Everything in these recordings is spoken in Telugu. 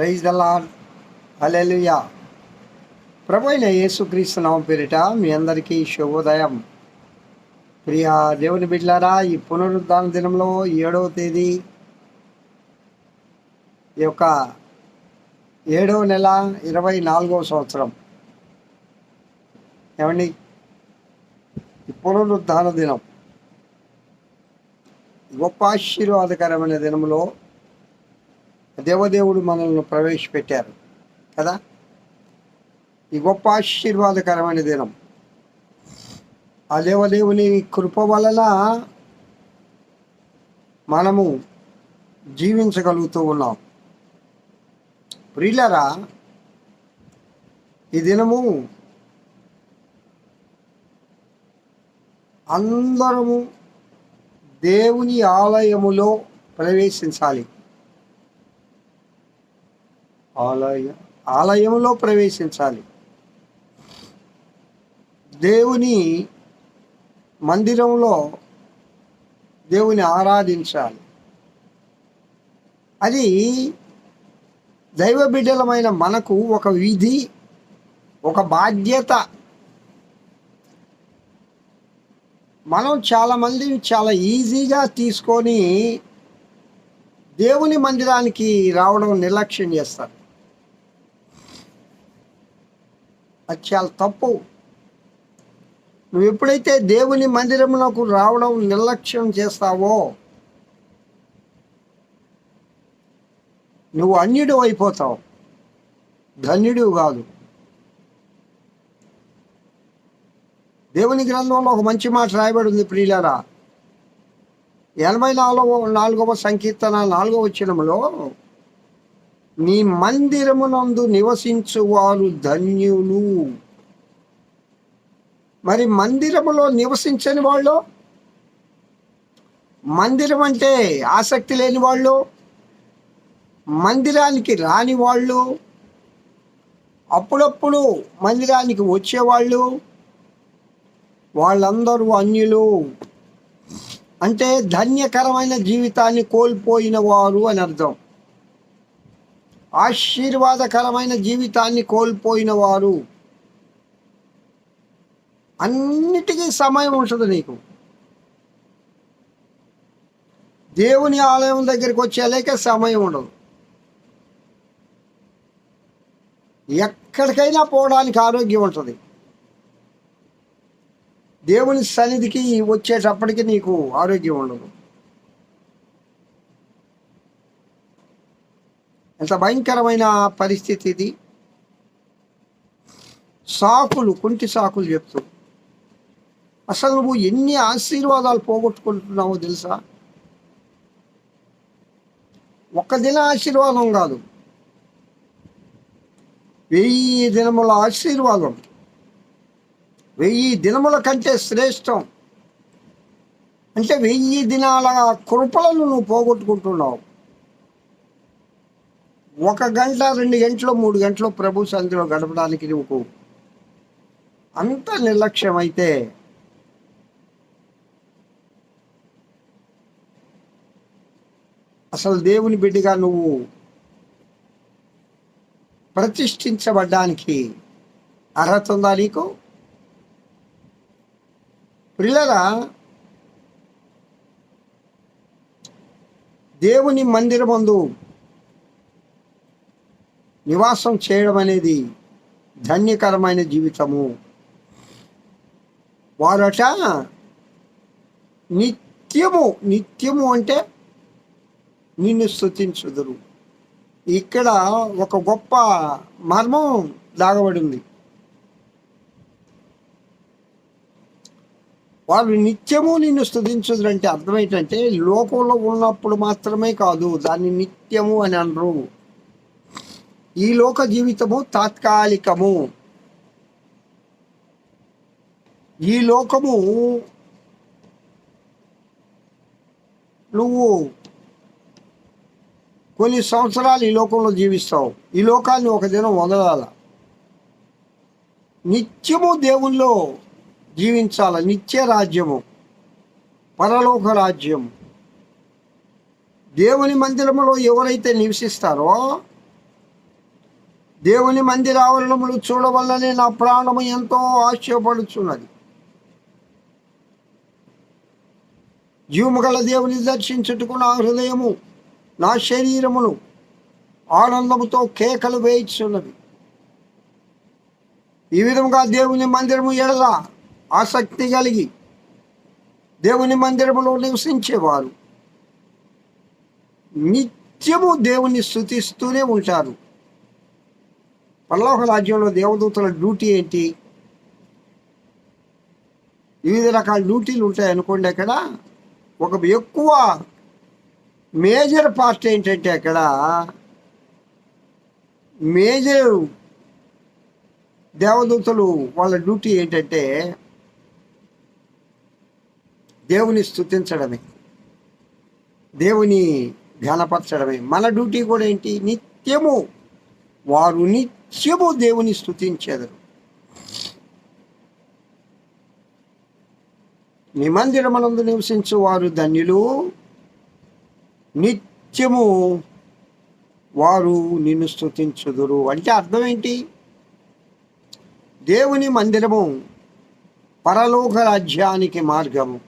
ప్రైజ్ దలాన్ అలెలుయా హల్లెలూయా. ప్రభు అయిన యేసుక్రీస్తు నామ పేరిట మీ అందరికీ శుభోదయం. ప్రియ దేవుని బిడ్లారా ఈ పునరుద్ధాన దినంలో ఏడవ తేదీ ఈ యొక్క ఏడవ నెల ఇరవై నాలుగవ సంవత్సరం. ఏమండి? ఈ పునరుద్ధాన దినం. గొప్ప ఆశీర్వాదకరమైన దినంలో దేవదేవుడు మనల్ని ప్రవేశపెట్టారు. కదా? ఈ గొప్ప ఆశీర్వాదకరమైన దినం. ఆ దేవదేవుని కృప వలన మనము జీవించగలుగుతూ ఉన్నాం. ప్రియులరా ఈ దినము అందరము దేవుని ఆలయములో ప్రవేశించాలి. ఆలయ ఆలయంలో ప్రవేశించాలి. దేవుని మందిరంలో దేవుని ఆరాధించాలి. అది దైవ బిడ్డలమైన మనకు ఒక విధి ఒక బాధ్యత. మనం చాలామంది చాలా ఈజీగా తీసుకొని దేవుని మందిరానికి రావడం నిర్లక్ష్యం చేస్తారు. అది చాలా తప్పు నువ్వు ఎప్పుడైతే దేవుని మందిరంలోకి రావడం నిర్లక్ష్యం చేస్తావో నువ్వు అన్యుడు అయిపోతావు. ధన్యుడు కాదు. దేవుని గ్రంథంలో ఒక మంచి మాట రాయబడి ఉంది ప్రియులరా. ఎనభై నాలుగవ నాలుగవ సంకీర్తన నాలుగవ వచనంలో నీ మందిరమునందు నివసించు వారు ధన్యులు. మరి మందిరములో నివసించని వాళ్ళు? మందిరం అంటే ఆసక్తి లేని వాళ్ళు? మందిరానికి రాని వాళ్ళు? అప్పుడప్పుడు మందిరానికి వచ్చేవాళ్ళు వాళ్ళందరూ అన్యులు. అంటే ధన్యకరమైన జీవితాన్ని కోల్పోయిన వారు అని అర్థం. ఆశీర్వాదకరమైన జీవితాన్ని కోల్పోయిన వారు అన్నిటికీ సమయం ఉంటుంది నీకు. దేవుని ఆలయం దగ్గరికి వచ్చేలేక సమయం ఉండదు. ఎక్కడికైనా పోవడానికి ఆరోగ్యం ఉంటుంది. దేవుని సన్నిధికి వచ్చేటప్పటికి నీకు ఆరోగ్యం ఉండదు. ఎంత భయంకరమైన పరిస్థితి ఇది. సాకులు కుంటి సాకులు చెప్తూ. అసలు నువ్వు ఎన్ని ఆశీర్వాదాలు పోగొట్టుకుంటున్నావో తెలుసా? ఒక దిన ఆశీర్వాదం కాదు. వెయ్యి దినముల ఆశీర్వాదం. వెయ్యి దినముల కంటే శ్రేష్టం. అంటే వెయ్యి దినాల కృపలను నువ్వు పోగొట్టుకుంటున్నావు. ఒక గంట రెండు గంటలు మూడు గంటలు ప్రభు సన్నిధిలో గడపడానికి నువ్వు అంత నిర్లక్ష్యం అయితే అసలు దేవుని బిడ్డగా నువ్వు ప్రతిష్ఠించబడ్డానికి అర్హత ఉందా నీకు? పిల్లరా దేవుని మందిరమందు నివాసం చేయడం అనేది ధన్యకరమైన జీవితము. వారట నిత్యము నిత్యము అంటే నిన్ను స్థుతించుదురు ఇక్కడ ఒక గొప్ప మర్మం దాగబడింది. వాళ్ళు నిత్యము నిన్ను స్థుతించుదురు అంటే అర్థం ఏంటంటే లోకంలో ఉన్నప్పుడు మాత్రమే కాదు దాన్ని నిత్యము అని అనరు. ఈ లోక జీవితము తాత్కాలికము. ఈ లోకము నువ్వు కొన్ని సంవత్సరాలు ఈ లోకంలో జీవిస్తావు. ఈ లోకాన్ని ఒక దినం వదలాల. నిత్యము దేవుల్లో జీవించాల. నిత్య రాజ్యము. పరలోక రాజ్యము దేవుని మందిరములో ఎవరైతే నివసిస్తారో దేవుని మందిర ఆవరణములు చూడవల్లనే నా ప్రాణము ఎంతో ఆశయపడుచున్నది జీవముగల దేవుని దర్శించుటకు నా హృదయము నా శరీరమును ఆనందముతో కేకలు వేయిచున్నది. ఈ విధముగా దేవుని మందిరము ఎడల ఆసక్తి కలిగి దేవుని మందిరములో నివసించేవారు. నిత్యము దేవుని స్థుతిస్తూనే ఉంటారు. పరలోక రాజ్యంలో దేవదూతల డ్యూటీ ఏంటి? వివిధ రకాల డ్యూటీలు ఉంటాయి అనుకోండి అక్కడ. ఒక ఎక్కువ మేజర్ పార్ట్ ఏంటంటే అక్కడ మేజర్ దేవదూతలు వాళ్ళ డ్యూటీ ఏంటంటే దేవుని స్థుతించడమే దేవుని ఘనపరచడమే మన డ్యూటీ కూడా ఏంటి? నిత్యము వారు శివు దేవుని స్థుతించెదరు నీ మందిరమనందు నివసించు వారు ధన్యులు. నిత్యము వారు నిన్ను స్థుతించుదురు అంటే అర్థం ఏంటి? దేవుని మందిరము పరలోక రాజ్యానికి మార్గము.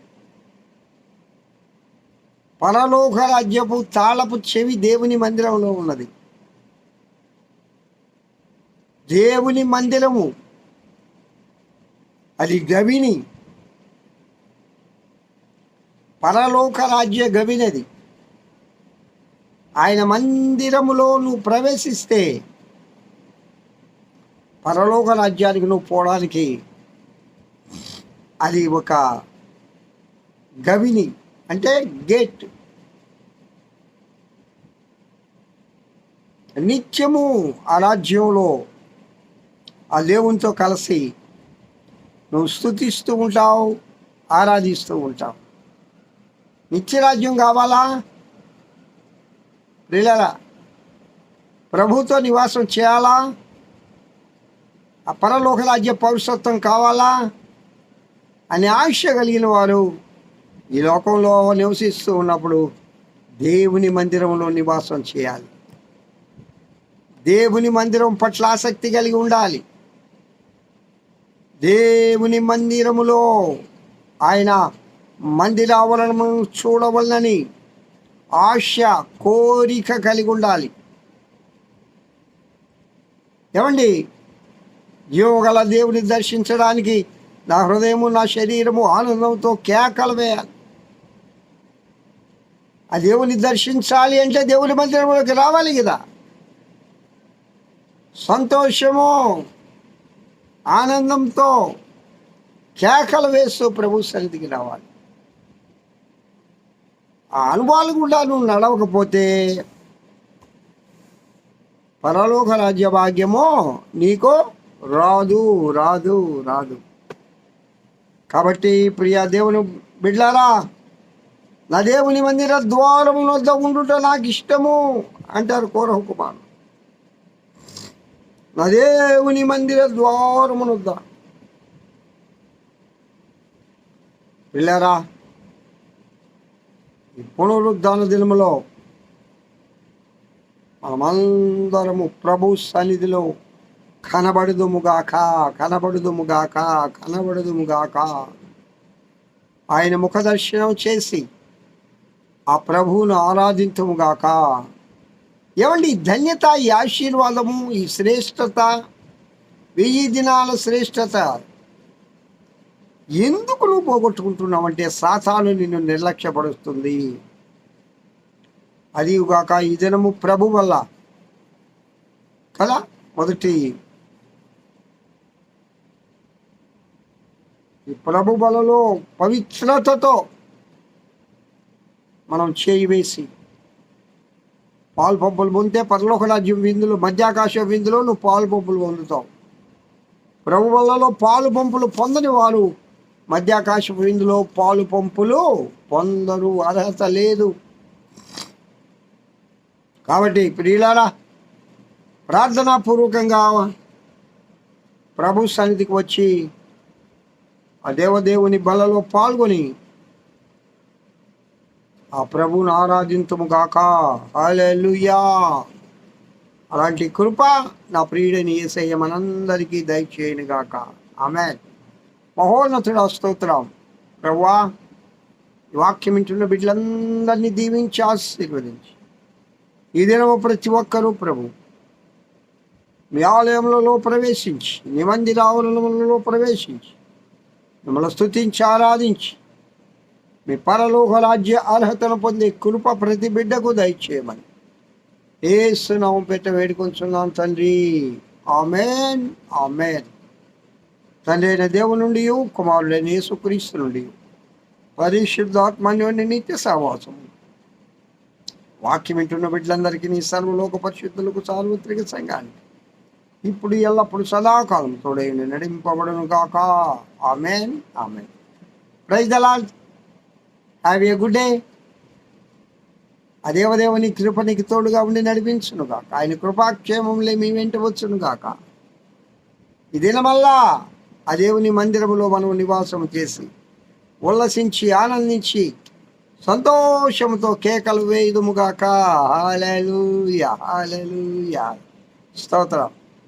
పరలోక రాజ్యపు తాళపు చెవి దేవుని మందిరంలో ఉన్నది. దేవుని మందిరము. అది గవిని. పరలోక రాజ్య గవినది. ఆయన మందిరములో నువ్వు ప్రవేశిస్తే పరలోక రాజ్యానికి నువ్వు పోవడానికి అది ఒక గవిని అంటే గేట్. నిత్యము ఆ రాజ్యంలో ఆ దేవునితో కలిసి నువ్వు స్థుతిస్తూ ఉంటావు ఆరాధిస్తూ ఉంటావు. నిత్యరాజ్యం కావాలా? ప్రియులరా ప్రభుతో నివాసం చేయాలా? ఆ పరలోక రాజ్య పౌరసత్వం కావాలా? అనే ఆశ కలిగిన వారు ఈ లోకంలో నివసిస్తూ ఉన్నప్పుడు దేవుని మందిరంలో నివాసం చేయాలి. దేవుని మందిరం పట్ల ఆసక్తి కలిగి ఉండాలి. దేవుని మందిరములో ఆయన మందిరావరణము చూడవలనని ఆశ కోరిక కలిగి ఉండాలి. ఏమండి? జీవగల దేవుని దర్శించడానికి నా హృదయము నా శరీరము ఆనందంతో కేకలు వేయాలి. ఆ దేవుని దర్శించాలి అంటే దేవుని మందిరంలోకి రావాలి కదా. సంతోషము ఆనందంతో కేకలు వేస్తూ ప్రభు సన్నిధికి రావాలి. ఆ అనుభవాలు కూడా నువ్వు నడవకపోతే పరలోక రాజ్య భాగ్యము నీకు రాదు రాదు రాదు. కాబట్టి ప్రియ దేవుని బిడ్లారా నా దేవుని మందిర ద్వారం వద్ద ఉండుట నాకు ఇష్టము అంటారు కోరహ కుమారు నా దేవుని మందిర ద్వారమునొద్ద. పిల్లరా ఈ పునరుద్ధాన దినములో మనమందరము ప్రభు సన్నిధిలో కనబడుదుముగాక కనబడుదుముగాక కనబడుదుముగాక. ఆయన ముఖదర్శనం చేసి ఆ ప్రభువును ఆరాధించముగాక ఏమండి ఈ ధన్యత ఈ ఆశీర్వాదము ఈ శ్రేష్టత వెయ్యి దినాల శ్రేష్టత ఎందుకు నువ్వు పోగొట్టుకుంటున్నావంటే సాతాను నిన్ను నిర్లక్ష్యపరుస్తుంది. అది కాక ఈ దినము ప్రభు వల్ల కదా? మొదటి ఈ ప్రభు బలలో పవిత్రతతో మనం చేయి వేసి పాలు పంపులు పొందితే పరలోక రాజ్యం విందులు మధ్యాకాశ విందులో నువ్వు పాలు పంపులు పొందుతావు. ప్రభు వల్లలో పాలు పంపులు పొందని వారు మధ్యాకాశ విందులో పాలు పంపులు పొందరు. అర్హత లేదు. కాబట్టి ప్రియులారా ప్రార్థనాపూర్వకంగా ప్రభు సన్నిధికి వచ్చి ఆ దేవదేవుని బలలో పాల్గొని ఆ ప్రభువును ఆరాధింతుము గాక హల్లెలూయా. అలాంటి కృప నా ప్రియుడని ఏసయ్య మనందరికీ దయచేయను గాక ఆమె మహోన్నతుడ స్తోత్రం. ప్రభువా వాక్యం ఇంటున్న బిడ్డలందరినీ దీవించి ఆశీర్వదించి. ఈ దినము ప్రతి ఒక్కరూ ప్రభు మీ ఆలయములలో ప్రవేశించి మీ మందిరావరణములలో ప్రవేశించి మిమ్మల్ని స్థుతించి ఆరాధించి మీ పరలోక రాజ్య అర్హతను పొందే కృప ప్రతి బిడ్డకు దయచేయమని. ఏసునామం పెట్ట వేడుకొంచున్నాం తండ్రి. Amen amen. తండ్రి అయిన దేవుని నుండి కుమారుడైన యేసుక్రీస్తు నుండి పరిశుద్ధాత్మన్యుని నిత్య సహవాసం వాక్యం వింటున్న బిడ్డలందరికీ నీ సర్వలోక పరిశుద్ధులకు సార్వత్రిక సంఘానికి ఇప్పుడు ఎల్లప్పుడు సదాకాలం తోడైన నడింపబడును కాక amen amen. Praise the lord have a good. Day ఆ దేవదేవుని కృప నీకు తోడుగా ఉండి నడిపించునుగాక ఆయన కృపాక్షేమంలో మీ వెంట వచ్చును గాక. ఈ దినమల్లా ఆ దేవుని మందిరములో మనం నివాసం చేసి ఉల్లసించి ఆనందించి సంతోషముతో కేకలు వేయుదుముగాక హాలెలూయా హాలెలూయా స్తోత్రం.